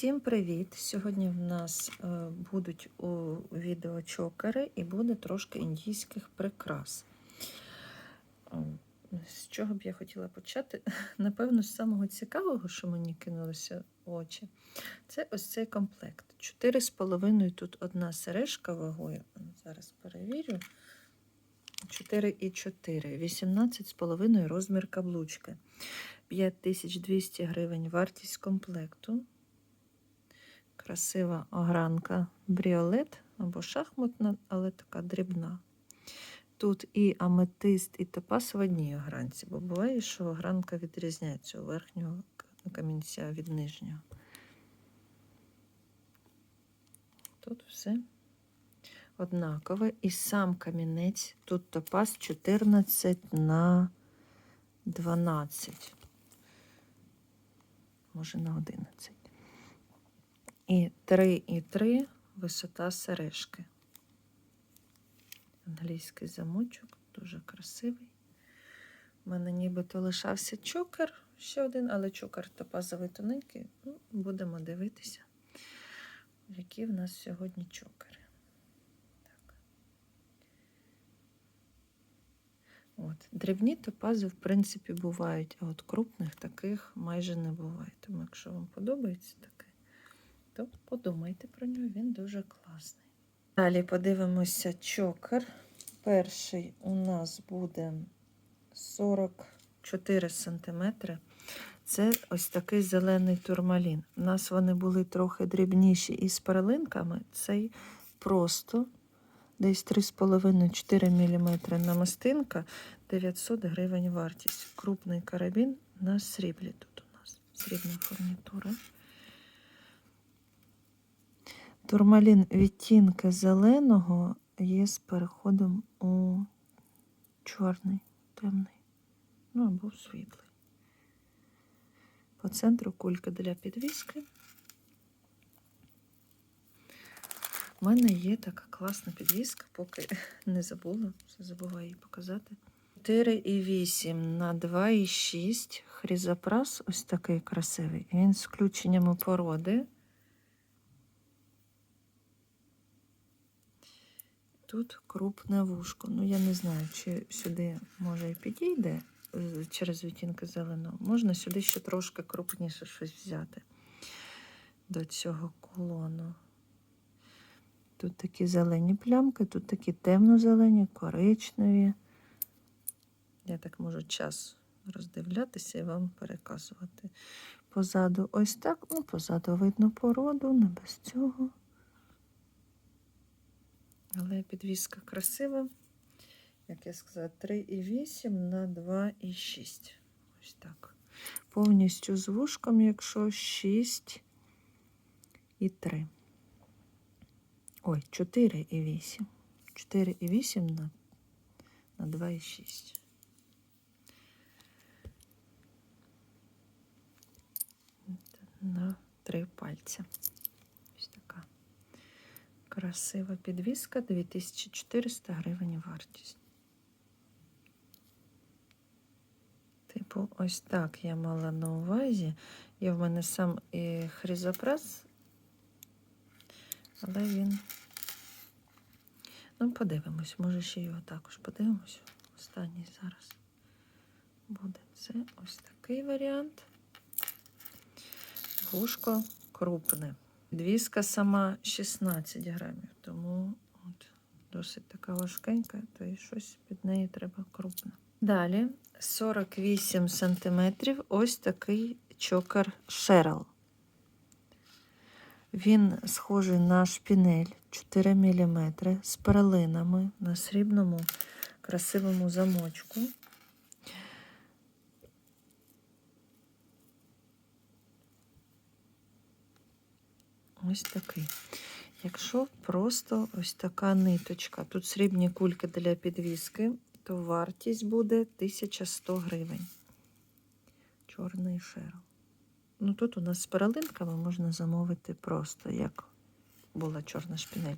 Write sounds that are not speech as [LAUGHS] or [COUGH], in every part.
Всім привіт! Сьогодні в нас е, будуть у відео чокери і буде трошки індійських прикрас. Е, З чого б я хотіла почати? [LAUGHS] Напевно, з самого цікавого, що мені кинулося в очі, це ось цей комплект. 4,5 тут одна сережка вагою. Зараз перевірю. 4,4, 18,5 розмір каблучки. 5200 гривень вартість комплекту. Красива огранка бріолет або шахматна, але така дрібна. Тут і аметист, і топаз в одній огранці, бо буває, що огранка відрізняється у верхнього камінця від нижнього. Тут все однакове. І сам камінець, тут топаз 14 на 12 може на 11. І 3 і 3 висота сережки. Англійський замочок, дуже красивий. У мене нібито лишався чокер, ще один, але чокер топазовий тоненький. Ну, будемо дивитися, які в нас сьогодні чокери. Так. От. Дрібні топази, в принципі, бувають, а от крупних таких майже не буває. Тому, якщо вам подобається таке, то подумайте про нього, він дуже класний. Далі подивимося чокер. Перший у нас буде 44 см. Це ось такий зелений турмалін. У нас вони були трохи дрібніші із перлинками. Цей просто десь 3,5-4 мм намистинка, 900 гривень вартість. Крупний карабін на сріблі тут у нас. Срібна фурнітура. Турмалін відтінки зеленого є з переходом у чорний, темний, ну або світлий. По центру кулька для підвіски. У мене є така класна підвіска, поки не забула, все забуваю її показати. 4,8 на 2,6 хризопрас, ось такий красивий. Він з включеннями породи. Тут крупне вушко. Ну, я не знаю, чи сюди може і підійде е, через відтінки зеленого. Можна сюди ще трошки крупніше щось взяти до цього кулону. Тут такі зелені плямки, тут такі темно-зелені, коричневі. Я так можу час роздивлятися і вам переказувати. Позаду ось так, ну, позаду видно породу, не без цього. Але підвіска красива. Як я сказала, 3,8 на 2,6. Ось так. Повністю з вушком, якщо 6 і 3. Ой, 4,8. 4,8 на, на 2,6. На три пальця. Красива підвіска, 2400 гривень вартість. Типу, ось так я мала на увазі. Є в мене сам і хризопрес, але він. Ну, подивимось, може ще його також подивимось. Останній зараз буде. Це ось такий варіант. Вушко крупне. Двіска сама 16 грамів, тому от, досить така важкенька, то і щось під неї треба крупне. Далі 48 сантиметрів ось такий чокер Шерл. Він схожий на шпінель 4 мм з перлинами на срібному красивому замочку. Ось такий. Якщо просто ось така ниточка, тут срібні кульки для підвіски, то вартість буде 1100 гривень. Чорний шерл. Ну тут у нас з перелинками можна замовити просто, як була чорна шпінель.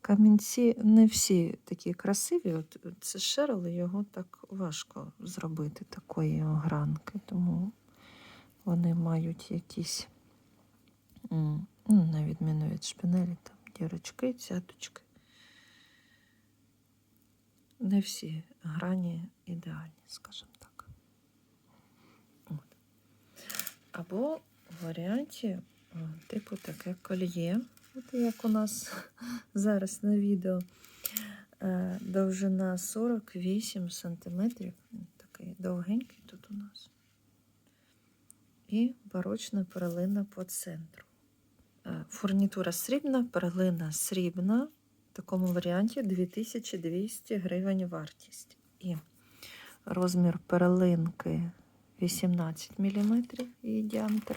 Камінці не всі такі красиві. От це шерл, його так важко зробити, такої огранки. Тому Вони мають якісь, ну, на відміну від шпинелі, там дірочки, цяточки. Не всі грані ідеальні, скажімо так. От. Або в варіанті, типу, таке кольє, от як у нас [LAUGHS] зараз на відео. Е, Довжина 48 сантиметрів. Він Такий довгенький тут у нас. І барочна перлина по центру. Е, Фурнітура срібна, перлина срібна. В такому варіанті 2200 гривень вартість. І розмір перлинки 18 мм її діаметр.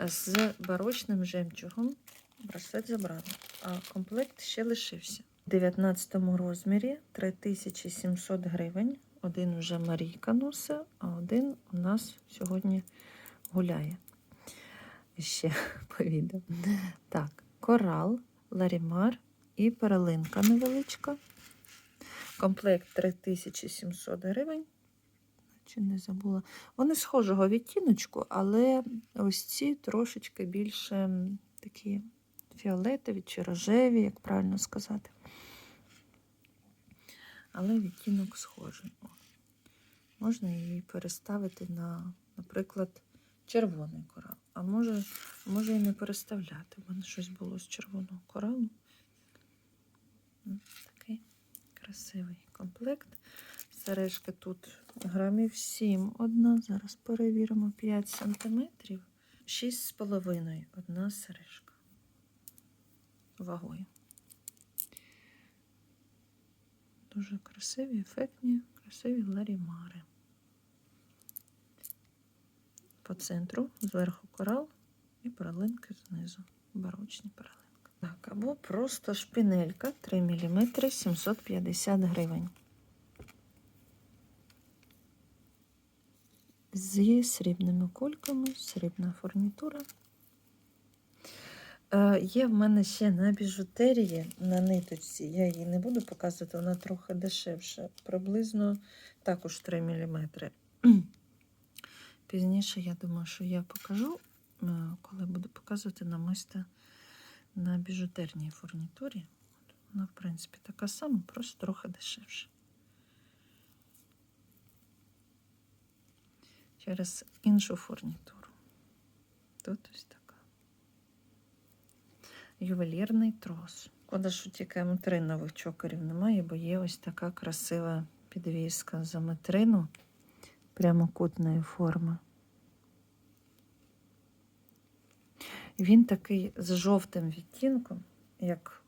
З барочним жемчугом браслет забрали, а комплект ще лишився. В 19 розмірі 3700 гривень. Один вже Марійка носить, а один у нас сьогодні гуляє. Ще [LAUGHS] по. Так, корал, ларімар і перлинка невеличка. Комплект 3700 гривень. Чи не забула? Вони схожого відтіночку, але ось ці трошечки більше такі фіолетові чи рожеві, як правильно сказати. Але відтінок схожий. Можна її переставити на, наприклад, червоний корал. А може, може і не переставляти. У мене щось було з червоного коралу. Такий красивий комплект. Сережка тут грамів 7 одна. Зараз перевіримо 5 сантиметрів. 6,5 одна сережка. Вагою. Дуже красиві, ефектні, красиві ларімари. По центру, зверху корал і перлинки знизу. Барочні перлинки. Так, або просто шпінелька 3 мм 750 гривень. Зі срібними кульками, срібна фурнітура. Е, є в мене ще на біжутерії на ниточці. Я її не буду показувати, вона трохи дешевша. Приблизно також 3 мм. Пізніше, я думаю, що я покажу, е, коли буду показувати намисто на біжутерній фурнітурі. Вона, в принципі, така сама, просто трохи дешевша. Через іншу фурнітуру. Тут ось така. Ювелірний трос. Шкода, що тільки метринових чокерів немає, бо є ось така красива підвіска за метрину прямокутної форми. Він такий з жовтим відтінком, як,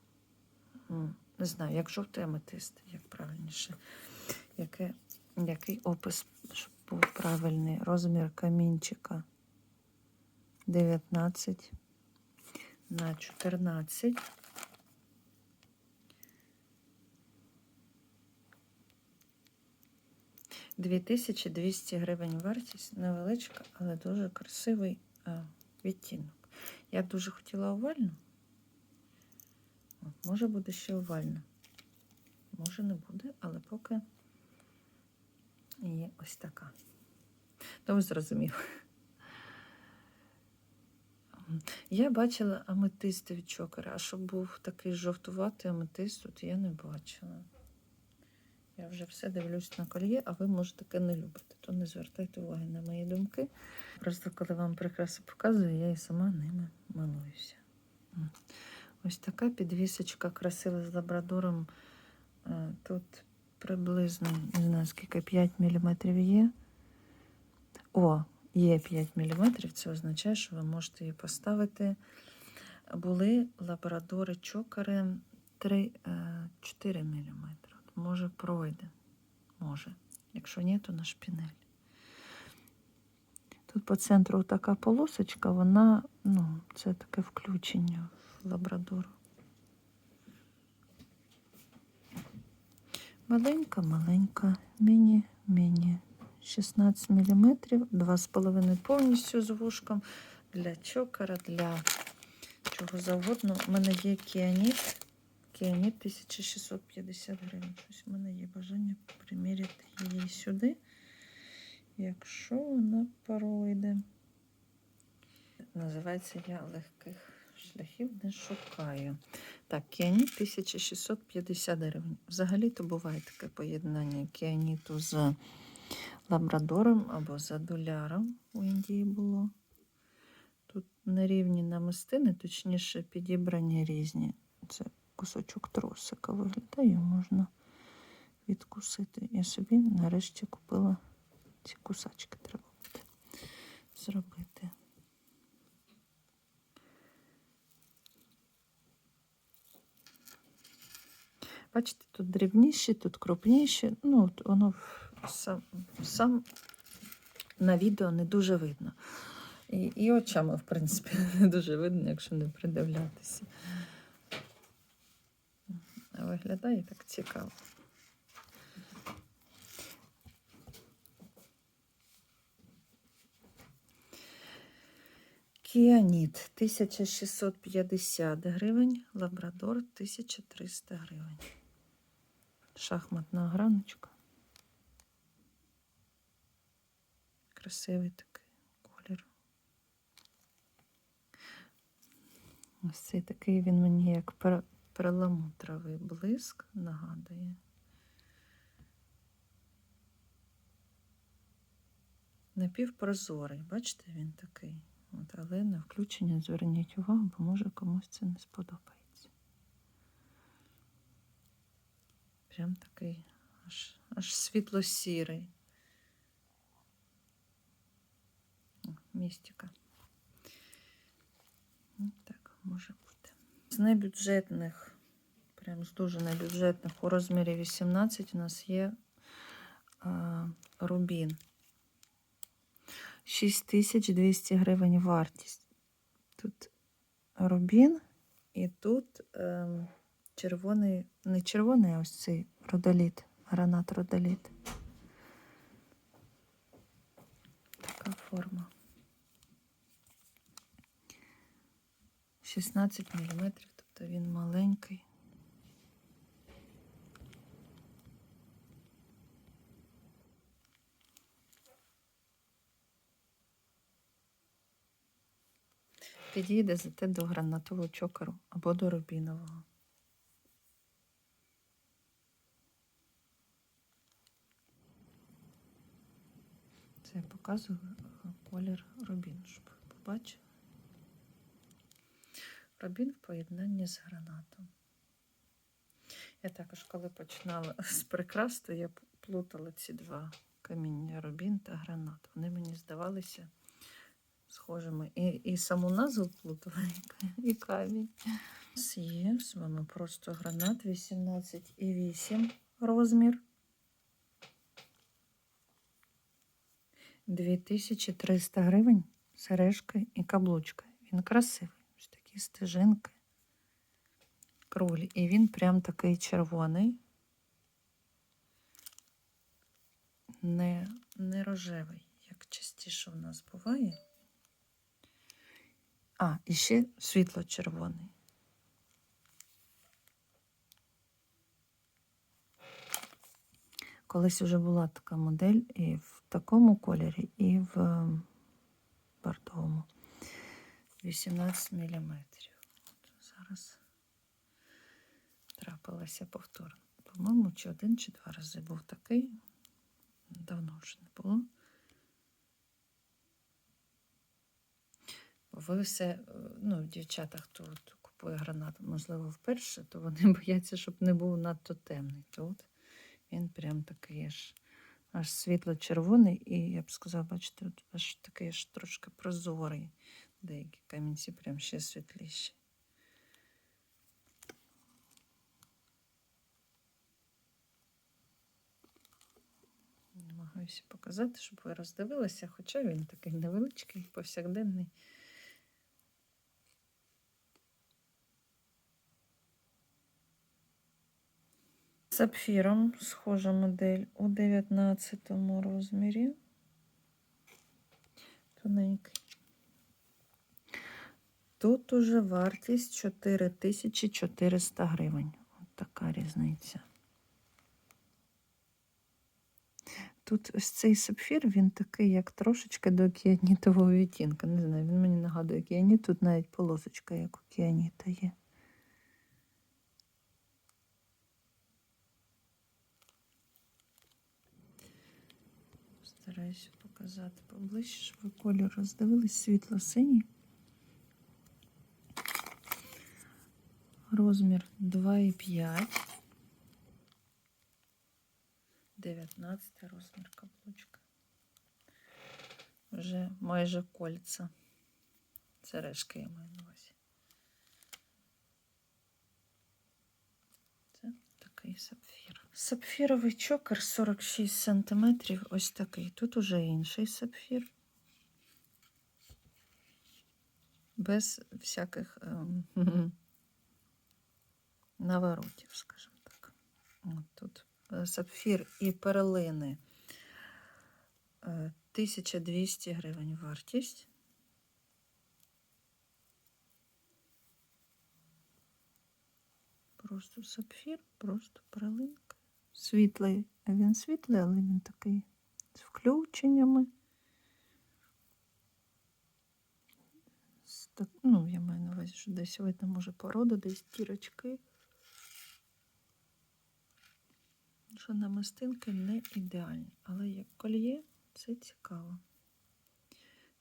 не знаю, як жовтий аметист, як правильніше. Яке, який опис, щоб був правильний. Розмір камінчика 19 на 14. Дві тисячі 200 гривень вартість, невеличка, але дуже красивий а, відтінок. Я дуже хотіла овальну. От, може буде ще овальна. Може не буде, але поки є ось така. То ви зрозумів. Я бачила аметист від чокера, а щоб був такий жовтуватий аметист, тут я не бачила. Я вже все дивлюсь на кольє, а ви може таке не любите. То не звертайте уваги на мої думки. Просто коли вам прикраси показую, я і сама ними милуюся. Ось така підвісочка красива з лабрадором. Е, Тут приблизно, не знаю, скільки 5 мм є. О, є 5 мм, це означає, що ви можете її поставити. Були лабрадори чокери 3, 4 мм. Може, пройде. Може. Якщо ні, то на шпінель. Тут по центру така полосочка, вона, ну, це таке включення в лабрадору. Маленька-маленька, міні-міні. 16 мм, 2,5 повністю з вушком для чокера, для чого завгодно. У мене є кіаніт. Кіаніт 1650 гривень. Щось у мене є бажання приміряти її сюди, якщо вона пройде. називається Я легких шляхів не шукаю. Так, кіаніт 1650 гривень. Взагалі-то буває таке поєднання кіаніту з лабрадором або з адуляром у Індії було. Тут нерівні намистини, точніше, підібрані різні. Це кусочок тросика виглядає, можна відкусити. Я собі нарешті купила ці кусачки, треба буде зробити. Бачите, тут дрібніші, тут крупніші. Ну, от воно сам, сам на відео не дуже видно. І, і очами, в принципі, [LAUGHS] не дуже видно, якщо не придивлятися. Виглядає так цікаво. Кіаніт 1650 гривень, лабрадор 1300 гривень. Шахматна граночка. Красивий такий колір. Ось цей такий він мені як перламутровий блиск нагадує. Напівпрозорий, бачите, він такий. От, але на включення зверніть увагу, бо може комусь це не сподобається. Прям такий аж, аж світло-сірий. Містика. Так, може. З небюджетних, прям з дуже небюджетних у розмірі 18 у нас є а, рубін. 6200 гривень вартість. Тут рубін і тут ем, червоний, не червоний, а ось цей родоліт, гранат родоліт. Така форма. 16 мм, тобто він маленький. Підійде зате до гранатового чокеру або до рубінового. Це я показую е, колір рубін, щоб побачили. Рубін в поєднанні з гранатом. Я також, коли починала [LAUGHS] з прикрас, то я плутала ці два каміння рубін та гранат. Вони мені здавалися схожими. І, і саму назву плутала, [LAUGHS] і камінь. Є з вами просто гранат 18,8 розмір. 2300 гривень сережки і каблучка. Він красивий. Такі стежинки. Круглі. І він прям такий червоний. Не, не рожевий, як частіше у нас буває. А, і ще світло-червоний. Колись вже була така модель і в такому кольорі, і в ем, бордовому. 18 мм. Зараз трапилася повторно. По-моєму, чи один, чи два рази був такий. Давно вже не було. Ви все, е, ну, дівчата, хто купує гранат, можливо, вперше, то вони [LAUGHS] бояться, щоб не був надто темний. То він прям такий аж, аж світло-червоний, і я б сказала, бачите, аж такий аж трошки прозорий. Деякі камінці прям ще світліші. Намагаюся показати, щоб ви роздивилися, хоча він такий невеличкий, повсякденний. Сапфіром схожа модель у 19 розмірі. Тоненький. Тут уже вартість 4400 гривень. От така різниця. тут ось цей сапфір, він такий, як трошечки до кіанітового відтінка. Не знаю, він мені нагадує кіаніт, тут навіть полосочка, як у кіаніта є. Стараюся показати поближче, щоб ви кольор роздивились світло-синій. Розмір 2,5. 19 розмір каблучка. Вже майже кольця. Сережки я маю на увазі. Це такий сапфір. Сапфіровий чокер 46 см. Ось такий. Тут уже інший сапфір. Без всяких ем, [LAUGHS] наворотів, скажімо так. От тут е, сапфір і перлини. Е, 1200 гривень вартість. Просто сапфір, просто перлинка. Світлий. Він світлий, але він такий з включеннями. Ну, я маю на увазі, що десь видно, може, порода, десь дірочки. Що намистинки не ідеальні, але як кольє, це цікаво.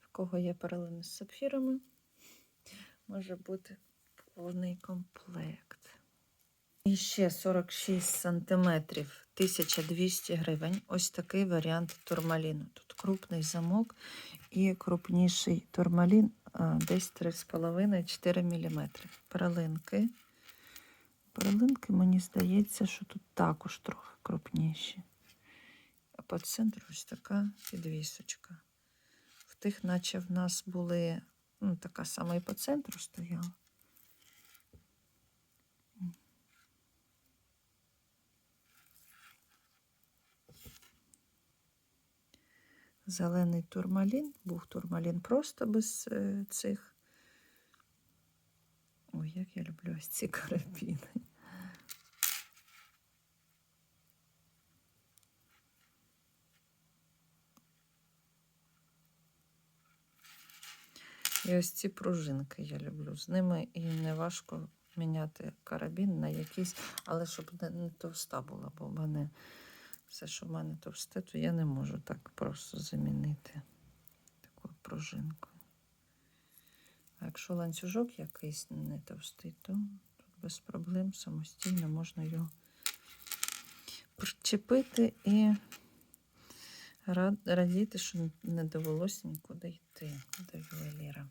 В кого є перлини з сапфірами, може бути повний комплект. І ще 46 сантиметрів, 1200 гривень. Ось такий варіант турмаліну. Тут крупний замок і крупніший турмалін десь 3,5-4 мм. Перлинки. Перлинки, мені здається, що тут також трохи крупніші. А по центру ось така підвісочка. В тих, наче в нас були, ну, така сама і по центру стояла. Зелений турмалін. Був турмалін просто без е, цих. Ой, як я люблю ось ці [LAUGHS] карабіни. І ось ці пружинки я люблю. З ними і не важко міняти карабін на якийсь, але щоб не, товста була, бо в мене все, що в мене товсте, то я не можу так просто замінити такою пружинкою. А якщо ланцюжок якийсь не товстий, то тут без проблем самостійно можна його причепити і ра- радіти, що не довелося нікуди йти до ювеліра.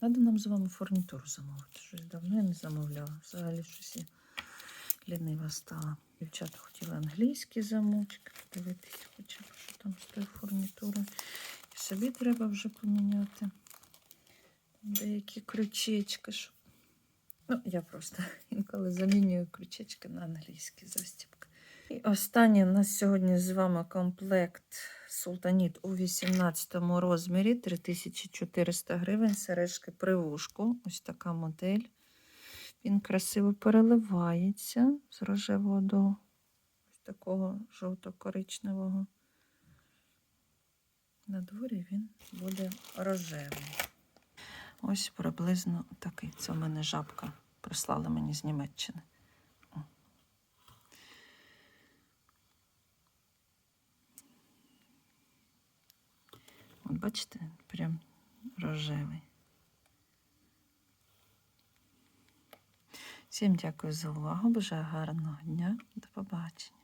Надо нам з вами фурнітуру замовити. Щось давно я не замовляла. Взагалі щось я лінива стала. Дівчата хотіли англійські замочки, подивитися, хоча б, що там з тою фурнітурою. І собі треба вже поміняти. Деякі крючечки, щоб. Ну, я просто [LAUGHS] інколи замінюю крючечки на англійські застібки. І останній у нас сьогодні з вами комплект Султаніт у 18 розмірі 3400 гривень. Сережки при вушку. Ось така модель. Він красиво переливається з рожевого до ось такого жовто-коричневого. На дворі він буде рожевий. Ось приблизно такий. Це в мене жабка прислала мені з Німеччини. От бачите, прям рожевий. Всім дякую за увагу. Бажаю гарного дня. До побачення.